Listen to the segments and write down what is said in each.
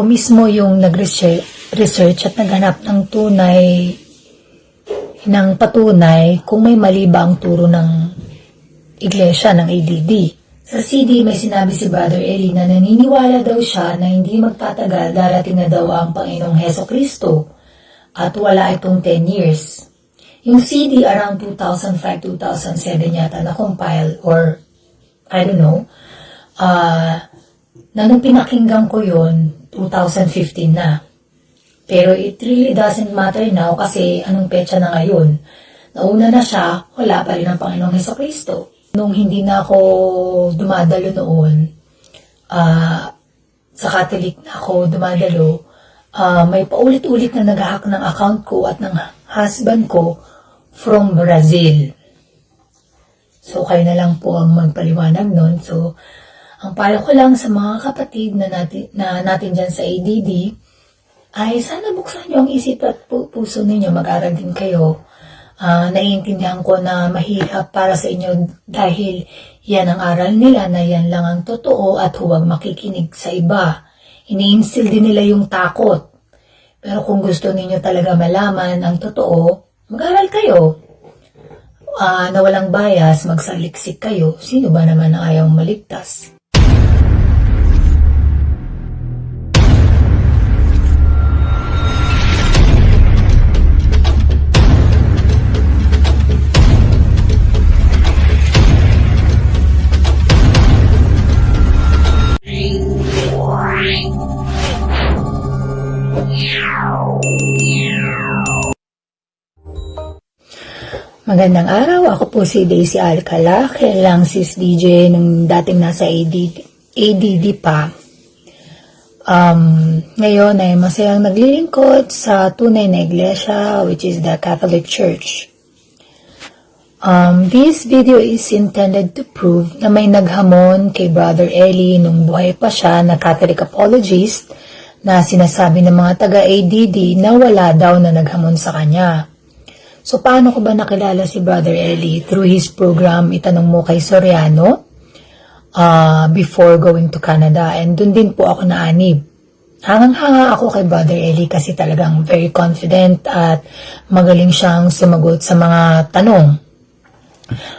ako mismo yung nag-research at naghanap ng tunay ng patunay kung may mali ba ang turo ng iglesia ng ADD. Sa CD, may sinabi si Brother Eli na naniniwala daw siya na hindi magtatagal darating na daw ang Panginoong Heso Kristo at wala itong 10 years. Yung CD around 2005-2007 yata na compile or I don't know. Ah, na nung pinakinggan ko yon 2015 na. Pero it really doesn't matter now kasi anong petsa na ngayon. Nauna na siya, wala pa rin ang Panginoong Heso Kristo. Nung hindi na ako dumadalo noon, ah, sa Catholic na ako dumadalo, ah, may paulit-ulit na nag-hack ng account ko at ng husband ko from Brazil. So, kayo na lang po ang magpaliwanag nun. So, ang payo ko lang sa mga kapatid na natin, na natin dyan sa ADD, ay sana buksan nyo ang isip at pu- puso ninyo. Mag-aral din kayo. Ah, naiintindihan ko na mahirap para sa inyo dahil yan ang aral nila na yan lang ang totoo at huwag makikinig sa iba. Ini-instill din nila yung takot. Pero kung gusto ninyo talaga malaman ang totoo, mag-aral kayo ah, na walang bias, magsaliksik kayo, sino ba naman ang ayaw maligtas? Magandang araw, ako po si Daisy Alcala, kailang sis DJ nung dating nasa ADD, ADD pa. Um, ngayon ay masayang naglilingkod sa tunay na iglesia, which is the Catholic Church. Um, this video is intended to prove na may naghamon kay Brother Eli nung buhay pa siya na Catholic apologist na sinasabi ng mga taga-ADD na wala daw na naghamon sa kanya. So, paano ko ba nakilala si Brother Eli? Through his program, Itanong Mo Kay Soriano, uh, before going to Canada. And dun din po ako naanib. Hangang-hanga ako kay Brother Eli kasi talagang very confident at magaling siyang sumagot sa mga tanong.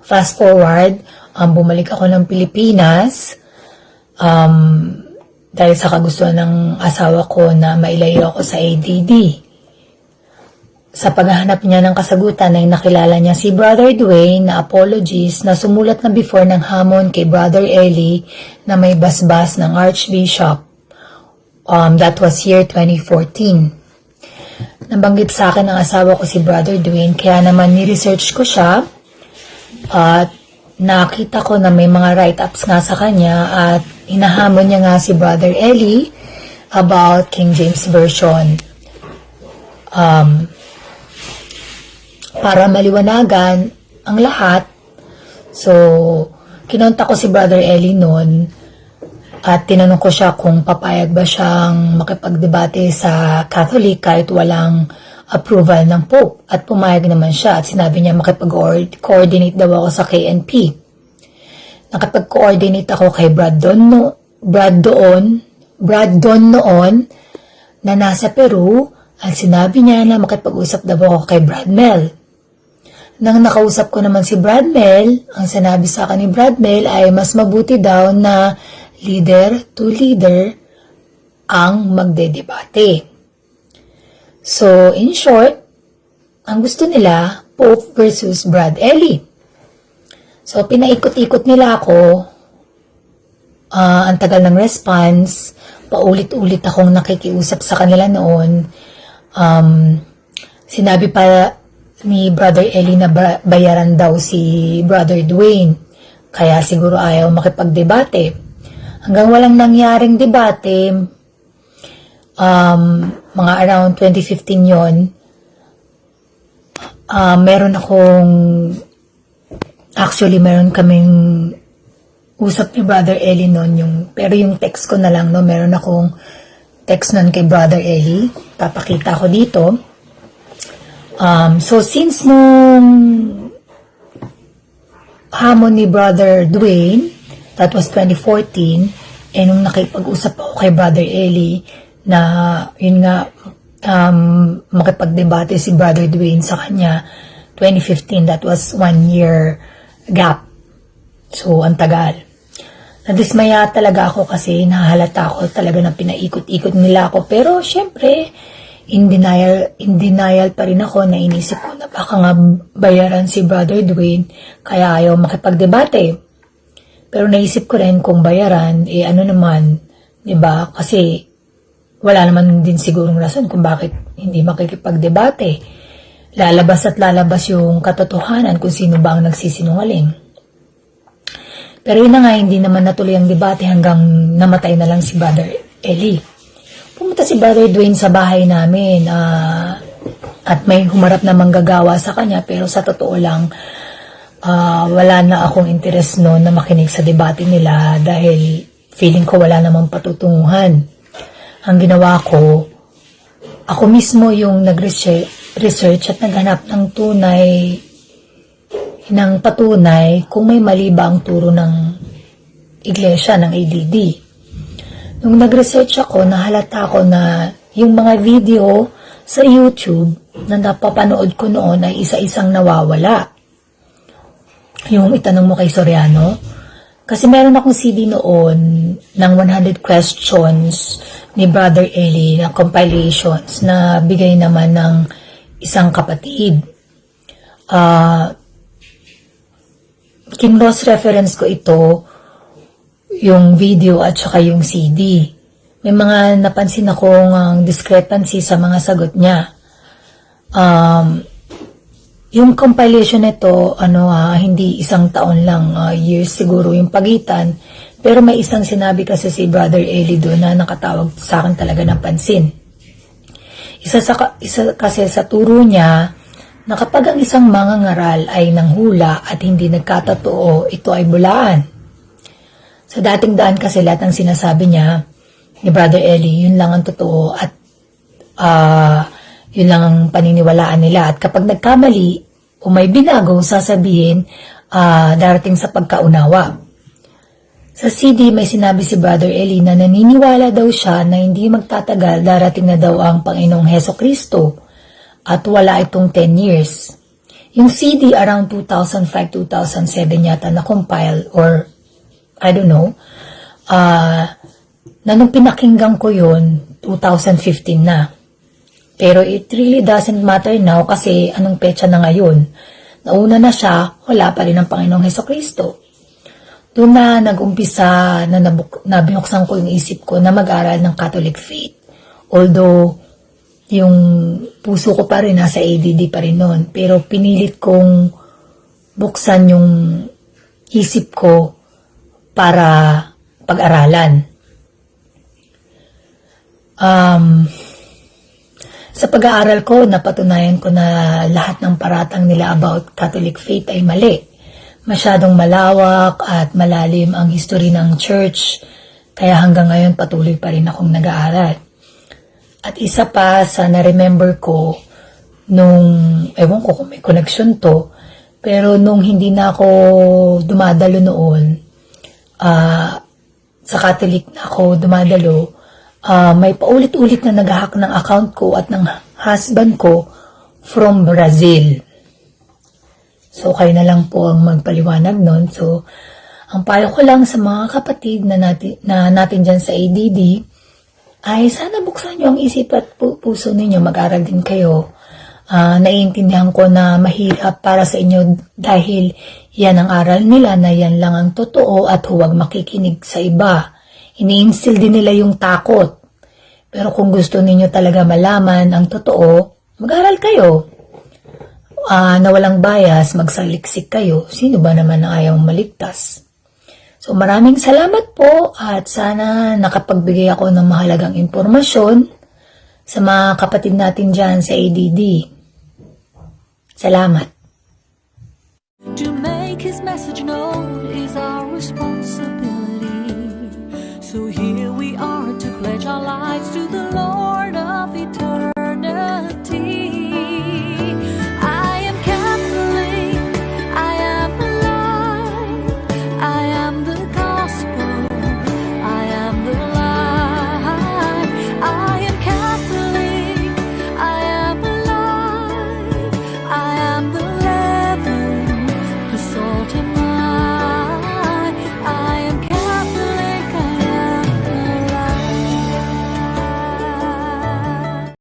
Fast forward, um, bumalik ako ng Pilipinas um, dahil sa kagustuhan ng asawa ko na mailayo ako sa ADD. Sa paghahanap niya ng kasagutan ay nakilala niya si Brother Dwayne na apologist na sumulat na before ng hamon kay Brother Eli na may basbas ng Archbishop. Um, that was year 2014. Nabanggit sa akin ng asawa ko si Brother Dwayne kaya naman ni-research ko siya at nakita ko na may mga write-ups nga sa kanya at hinahamon niya nga si Brother Eli about King James Version. Um, para maliwanagan ang lahat. So, kinonta ko si Brother Eli noon at tinanong ko siya kung papayag ba siyang makipagdebate sa Catholic kahit walang approval ng Pope. At pumayag naman siya at sinabi niya makipag-coordinate daw ako sa KNP. Nakipag-coordinate ako kay Brad Don, no, Brad doon, Brad Don noon na nasa Peru at sinabi niya na makipag-usap daw ako kay Brad Mel. Nang nakausap ko naman si Brad Mel, ang sinabi sa akin ni Brad Mel ay mas mabuti daw na leader to leader ang magdedebate. So, in short, ang gusto nila, Pope versus Brad Ellie. So, pinaikot-ikot nila ako. Ah, ang tagal ng response. Paulit-ulit akong nakikiusap sa kanila noon. Um, sinabi pa ni Brother Eli na ba- bayaran daw si Brother Dwayne. Kaya siguro ayaw makipagdebate. Hanggang walang nangyaring debate, um, mga around 2015 yon ah meron akong actually meron kaming usap ni Brother Eli noon yung pero yung text ko na lang no meron akong text noon kay Brother Eli papakita ko dito um, so since nung hamon ni Brother Dwayne that was 2014 eh nung nakipag-usap ako kay Brother Eli na yun nga um, makipagdebate si Brother Dwayne sa kanya 2015 that was one year gap. So ang tagal. Nadismaya talaga ako kasi nahalata ako talaga na pinaikot-ikot nila ako. Pero syempre in denial in denial pa rin ako na inisip ko na baka nga bayaran si Brother Dwayne kaya ayaw makipagdebate pero naisip ko rin kung bayaran eh ano naman 'di ba kasi wala naman din sigurong rason kung bakit hindi makikipagdebate. Lalabas at lalabas yung katotohanan kung sino ba ang nagsisinungaling. Pero yun na nga, hindi naman natuloy ang debate hanggang namatay na lang si Brother Eli. Pumunta si Brother Dwayne sa bahay namin ah, at may humarap na manggagawa sa kanya pero sa totoo lang, ah, wala na akong interes noon na makinig sa debate nila dahil feeling ko wala namang patutunguhan ang ginawa ko, ako mismo yung nag-research research at naghanap ng tunay ng patunay kung may mali ba ang turo ng iglesia ng ADD. Nung nag-research ako, nahalata ko na yung mga video sa YouTube na napapanood ko noon ay isa-isang nawawala. Yung itanong mo kay Soriano, kasi meron akong CD noon ng 100 questions ni Brother Eli na compilations na bigay naman ng isang kapatid. Ah, kinross reference ko ito yung video at saka yung CD. May mga napansin akong ang discrepancy sa mga sagot niya. Um, yung compilation nito, ano ah, hindi isang taon lang, ah, years siguro yung pagitan. Pero may isang sinabi kasi si Brother Eli doon na nakatawag sa akin talaga ng pansin. Isa, sa, isa kasi sa turo niya na kapag ang isang mangangaral ay nanghula at hindi nagkatotoo, ito ay bulaan. Sa dating daan kasi lahat ng sinasabi niya ni Brother Eli, yun lang ang totoo at ah, yun lang ang paniniwalaan nila. At kapag nagkamali o may binago, sasabihin ah, darating sa pagkaunawa. Sa CD, may sinabi si Brother Eli na naniniwala daw siya na hindi magtatagal darating na daw ang Panginoong Heso Kristo at wala itong 10 years. Yung CD around 2005-2007 yata na compile or I don't know, ah na nung pinakinggan ko yun, 2015 na. Pero it really doesn't matter now kasi anong petsa na ngayon. Nauna na siya, wala pa rin ang Panginoong Heso Kristo. Doon na nag-umpisa na nabuk- nabinuksan ko yung isip ko na mag-aral ng Catholic faith. Although, yung puso ko pa rin nasa ADD pa rin noon. Pero pinilit kong buksan yung isip ko para pag-aralan. Um, sa pag-aaral ko, napatunayan ko na lahat ng paratang nila about Catholic faith ay mali. Masyadong malawak at malalim ang history ng church, kaya hanggang ngayon patuloy pa rin akong nag-aaral. At isa pa sa na-remember ko, nung, ewan ko kung may connection to, pero nung hindi na ako dumadalo noon, ah, sa Catholic na ako dumadalo, ah, may paulit-ulit na nag-hack ng account ko at ng husband ko from Brazil. So, kayo na lang po ang magpaliwanag nun. So, ang payo ko lang sa mga kapatid na natin, na natin dyan sa ADD, ay sana buksan nyo ang isip at pu- puso ninyo, mag-aral din kayo. Ah, naiintindihan ko na mahirap para sa inyo dahil yan ang aral nila na yan lang ang totoo at huwag makikinig sa iba. Ini-instill din nila yung takot. Pero kung gusto ninyo talaga malaman ang totoo, mag-aral kayo. Ah, na walang bias, magsaliksik kayo. Sino ba naman ang ayaw maligtas? So maraming salamat po at sana nakapagbigay ako ng mahalagang impormasyon sa mga kapatid natin dyan sa ADD. Salamat. To make his message known is our responsibility. So here we are to pledge our lives to the